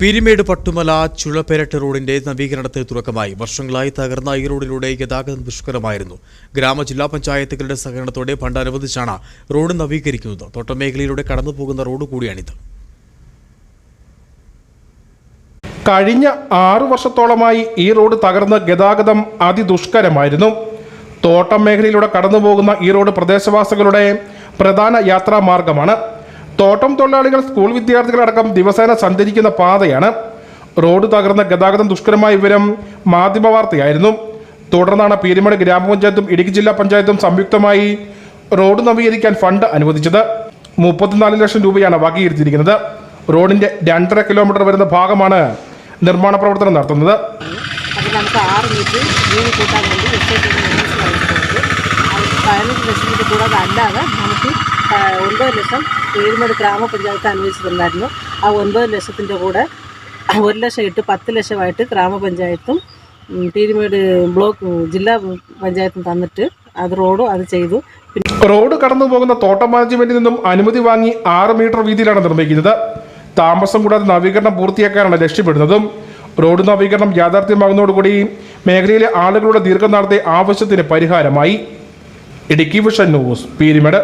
പീരിമേട് പട്ടുമല ചുഴപ്പെരട്ട് റോഡിന്റെ നവീകരണത്തിന് തുടക്കമായി. വർഷങ്ങളായി തകർന്ന ഈ റോഡിലൂടെ ഗതാഗതം ദുഷ്കരമായിരുന്നു. ഗ്രാമ ജില്ലാ പഞ്ചായത്തുകളുടെ സഹകരണത്തോടെ ഫണ്ട് അനുവദിച്ചാണ് റോഡ് നവീകരിക്കുന്നത്. തോട്ടമേഖലയിലൂടെ കടന്നുപോകുന്ന റോഡ് കൂടിയാണിത്. കഴിഞ്ഞ ആറു വർഷത്തോളമായി ഈ റോഡ് തകർന്ന് ഗതാഗതം അതിദുഷ്കരമായിരുന്നു. തോട്ടം മേഖലയിലൂടെ കടന്നുപോകുന്ന ഈ റോഡ് പ്രദേശവാസികളുടെ പ്രധാന യാത്രാ മാർഗമാണ് തോട്ടം തൊഴിലാളികൾ സ്കൂൾ വിദ്യാർത്ഥികളടക്കം ദിവസേന സഞ്ചരിക്കുന്ന പാതയാണ്. റോഡ് തകർന്ന ഗതാഗതം ദുഷ്കരമായ വിവരം മാധ്യമ വാർത്തയായിരുന്നു. തുടർന്നാണ് പീരുമേട് ഗ്രാമപഞ്ചായത്തും ഇടുക്കി ജില്ലാ പഞ്ചായത്തും സംയുക്തമായി റോഡ് നവീകരിക്കാൻ ഫണ്ട് അനുവദിച്ചത്. മുപ്പത്തിനാല് ലക്ഷം രൂപയാണ് വകയിരുത്തിയിരിക്കുന്നത്. റോഡിന്റെ രണ്ടര കിലോമീറ്റർ വരുന്ന ഭാഗമാണ് നിർമ്മാണ പ്രവർത്തനം നടത്തുന്നത്. നമുക്ക് ആറ് അല്ലാതെ നമുക്ക് ഒൻപത് ലക്ഷം ഏഴുമേട് ഗ്രാമപഞ്ചായത്ത് അനുവദിച്ചിട്ടുണ്ടായിരുന്നു ആ ഒൻപത് ലക്ഷത്തിന്റെ കൂടെ ഒരു ലക്ഷം ഇട്ട് പത്ത് ലക്ഷമായിട്ട് ഗ്രാമപഞ്ചായത്തും പീരുമേട് ബ്ലോക്ക് ജില്ലാ പഞ്ചായത്തും തന്നിട്ട് അത് റോഡും അത് ചെയ്തു. റോഡ് കടന്നു പോകുന്ന തോട്ടം മാനേജ്മെന്റിൽ നിന്നും അനുമതി വാങ്ങി ആറ് മീറ്റർ വീതിയിലാണ് നിർമ്മിക്കുന്നത്. താമസം കൂടാതെ നവീകരണം പൂർത്തിയാക്കാനാണ് ലക്ഷ്യമിടുന്നതും. റോഡ് നവീകരണം യാഥാർത്ഥ്യമാകുന്നതോടുകൂടി മേഖലയിലെ ആളുകളുടെ ദീർഘനാളത്തെ ആവശ്യത്തിന് പരിഹാരമായി. Idukki vision news Peermade.